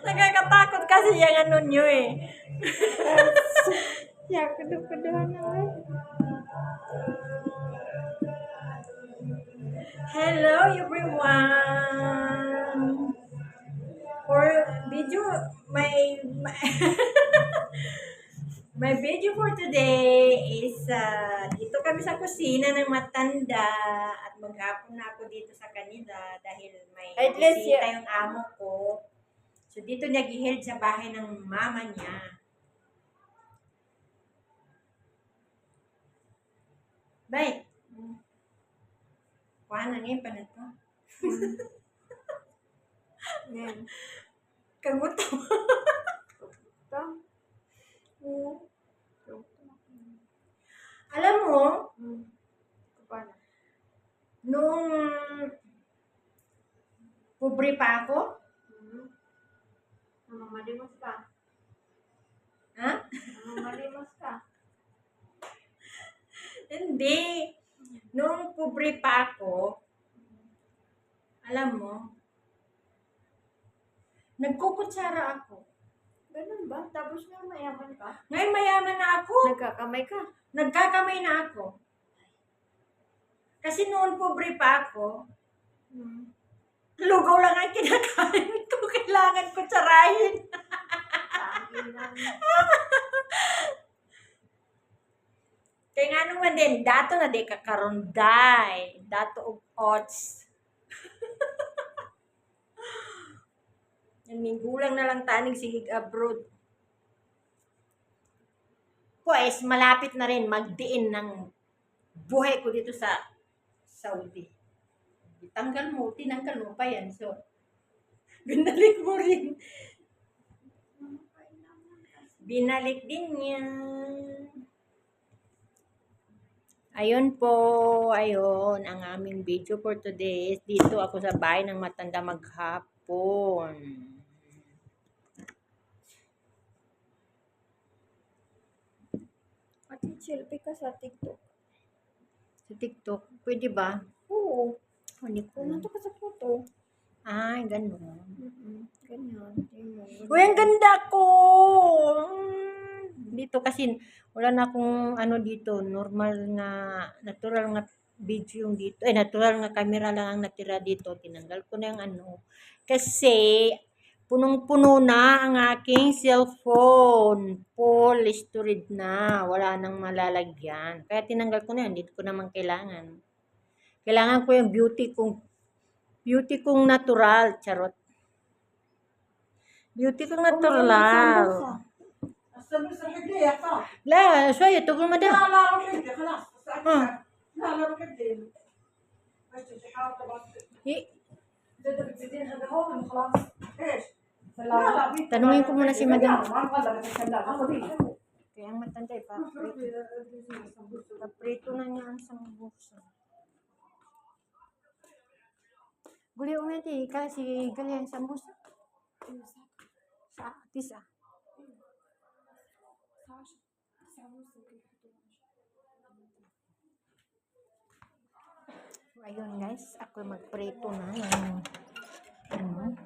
Nakakatakot kasi yung ano nyo eh. Ya, kudu-kuduhan naman. Hello everyone! For video, my, my, my video for today is uh, dito kami sa kusina ng matanda at maghapon na ako dito sa kanila dahil may At least bisita yung amo ko. So dito niya giheld sa bahay ng mama niya. Bay, kuha na ngayon pa na to. Yan. Kaguto. Ito. Oo. Ito. Alam mo, Hmm. Paano? nung pobre pa ako, Hmm. Namamalimos ka. ha? Namamalimos ka. Hindi. Nung pobre pa ako, alam mo, nagkukutsara ako. Ganun ba? Tapos nga mayaman ka? Ngayon mayaman na ako. Nagkakamay ka. Nagkakamay na ako. Kasi noon pobre pa ako, Hmm. Lugaw lang ang kinakain ko. Kailangan kutsarahin. Sabi lang. Kaya nga naman din, dato na di kakarunday. Dato og oats. Yan, minggulang na lang tanig sigig abroad. Pues, malapit na rin magdiin ng buhay ko dito sa Saudi. Tanggal mo, tinanggal mo pa yan. So, binalik mo rin. Binalik din niya. Ayun po, ayun, ang aming video for today is dito ako sa bahay ng matanda maghapon. At selfie ka sa TikTok. Sa TikTok, pwede ba? Oo. Hindi ko. Pumunta ka sa photo. Ay, ganun. Mm-mm. Ganyan. Uy, ang ganda ko! Mm, Dito kasi, wala na akong ano dito, normal nga, natural nga video yung dito. Eh, natural nga camera lang ang natira dito. Tinanggal ko na yung ano. Kasi, punong-puno na ang aking cellphone. Full storage na. Wala nang malalagyan. Kaya tinanggal ko na yun. Dito ko naman kailangan. Kailangan ko yung beauty kong beauty kong natural. Charot. Beauty kong natural. السمبوسه الحقيقيه يا صاح لا شوية تقول لا مدام لا روح انت خلاص آه. لا لا روح انت ايش تجي حاطه بس Eh, تقدر تزيدين هذا هو خلاص ايش لا لا في Tanungin ko muna si madam. ما نغلق الثلاجه هذا دي Kaya ang matanda eh, paprito. Paprito na niya ang Sambusa. Guli umenti, kasi gali ang sambusa. Sa tisa. So, ayun guys, ako magprito na ng ano.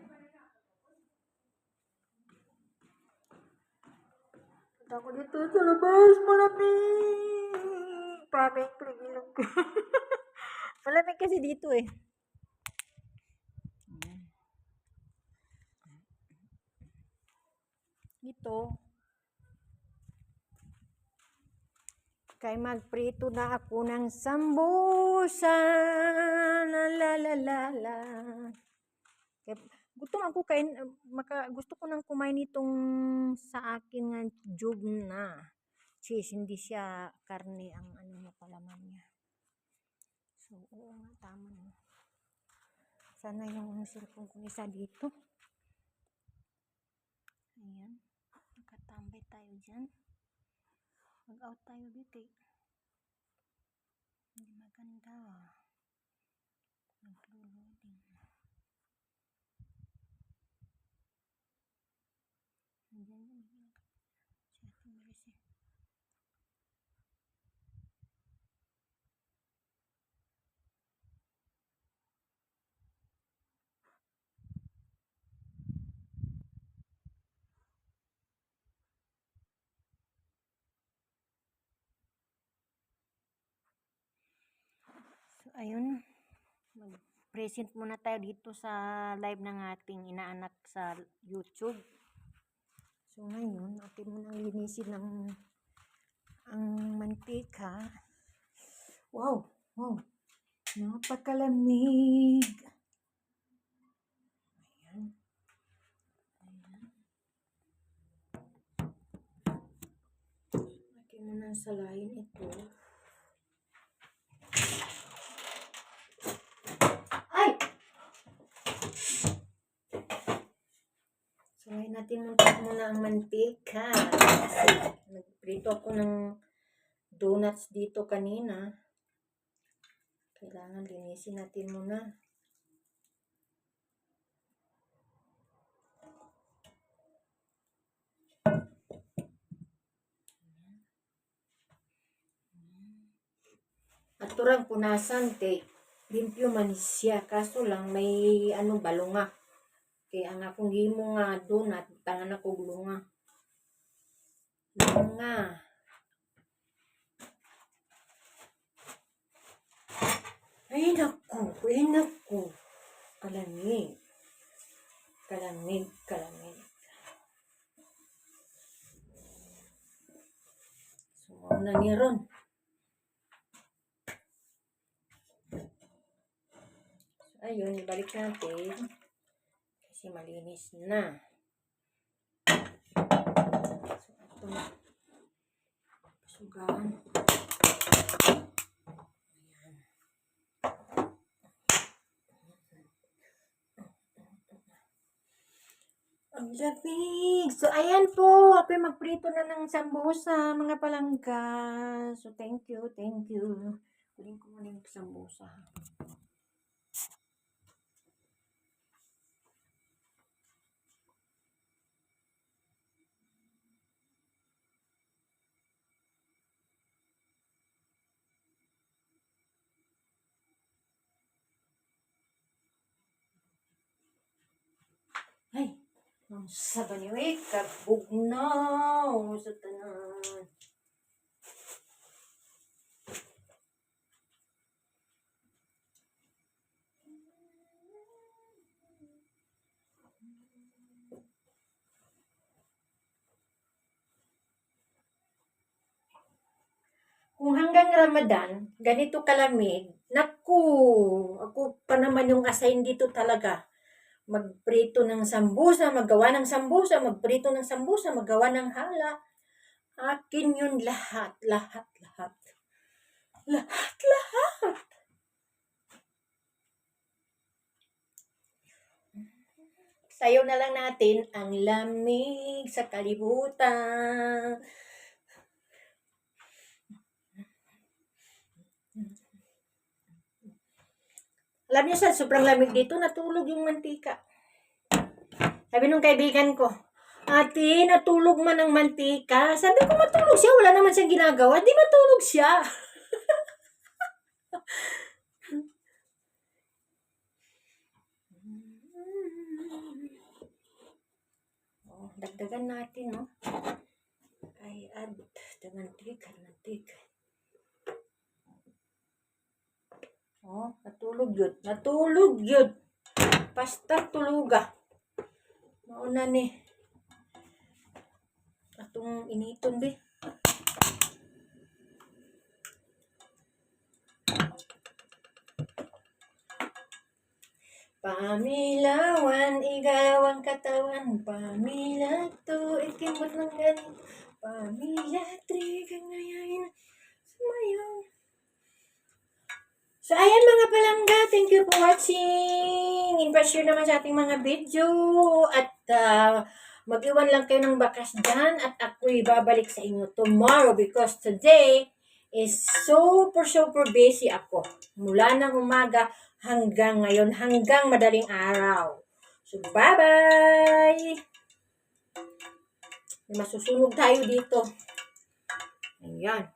Ako dito sa labas, malamig. Malamig kasi dito eh. Dito. Kay magprito na ako ng sambusa. La la la la la. Kaya, gutom ako kain maka gusto ko nang kumain itong sa akin nga jug na cheese hindi siya karne ang ano niya palaman niya so oo nga tama na sana yung cellphone kong isa dito nakatambay tayo dyan. Mag out tayo dito eh. Hindi maganda. Naglo-loading ayun. Mag-present muna tayo dito sa live ng ating inaanak sa YouTube. So, ngayon, atin muna linisin ng ang mantika. Wow! Wow! Napakalamig! Ayan. Ayan. Atin muna salayin ito. Ay! Salayin natin muna, muna ang mantika. Nagprito ako ng donuts dito kanina. Kailangan linisin natin muna. At turang punasan kay limpyo man siya kaso lang may ano balunga. Kaya ang akong himo nga donut tangan ako lunga. Lunga. Ay naku, ay naku. Kalamig. Kalamig, kalamig. So, na ni Ron. Ayun, ibalik natin. Kasi malinis na. So, ito na. Pasugaan. Ayan. Ang lamig! So, ayan po. Ako'y magprito na ng sambusa, mga palangga. So, thank you, thank you. Kunin ko muna yung sambusa. Saba niyo eh, kabugnaw sa tanan. Kung hanggang Ramadan, ganito kalamig, naku, ako pa naman yung assign dito talaga magprito ng sambusa, maggawa ng sambusa, magprito ng sambusa, maggawa ng hala. Akin yun lahat, lahat, lahat. Lahat, lahat. Sayo na lang natin ang lamig sa kalibutan. Alam niyo sa sobrang lamig dito, natulog yung mantika. Sabi nung kaibigan ko, Ate, natulog man ang mantika. Sabi ko, matulog siya. Wala naman siyang ginagawa. Di matulog siya. oh, dagdagan natin, no? Ay, add the mantika, mantika. Oh, natulog yun. Natulog yun. Basta tuluga. Mauna ni. Atong initon be. Pamilawan, igaw ang katawan. Pamila to, ikimot ng ganito. Pamila, trigang ngayon. Sumayaw. So, ayan mga palangga. Thank you for watching. In-share naman sa ating mga video. At ah, mag-iwan lang kayo ng bakas dyan. At ako'y babalik sa inyo tomorrow because today is super, super busy ako. Mula ng umaga hanggang ngayon, hanggang madaling araw. So, bye-bye! Masusunog tayo dito. Yan.